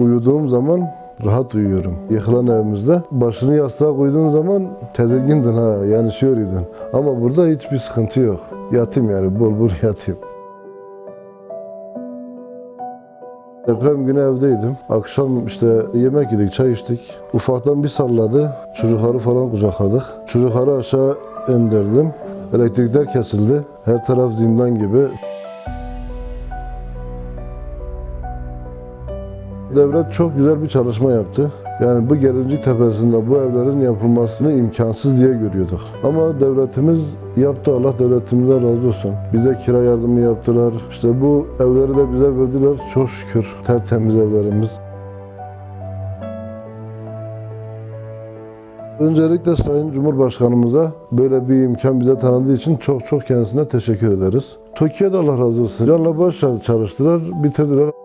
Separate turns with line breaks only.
Uyuduğum zaman rahat uyuyorum. Yıkılan evimizde başını yastığa koyduğun zaman tedirgindin ha, yani şöylydin. Ama burada hiçbir sıkıntı yok. Yatayım yani bol bol yatayım. Deprem günü evdeydim. Akşam işte yemek yedik, çay içtik. Ufaktan bir salladı. Çocukları falan kucakladık. Çocukları aşağı indirdim. Elektrikler kesildi. Her taraf zindan gibi. Devlet çok güzel bir çalışma yaptı. Yani bu Gelincik Tepesi'nde bu evlerin yapılmasını imkansız diye görüyorduk. Ama devletimiz yaptı. Allah devletimize razı olsun. Bize kira yardımı yaptılar. İşte bu evleri de bize verdiler. Çok şükür tertemiz evlerimiz. Öncelikle Sayın Cumhurbaşkanımıza böyle bir imkan bize tanıdığı için çok çok kendisine teşekkür ederiz. Türkiye'de Allah razı olsun. Canla başla çalıştılar, bitirdiler.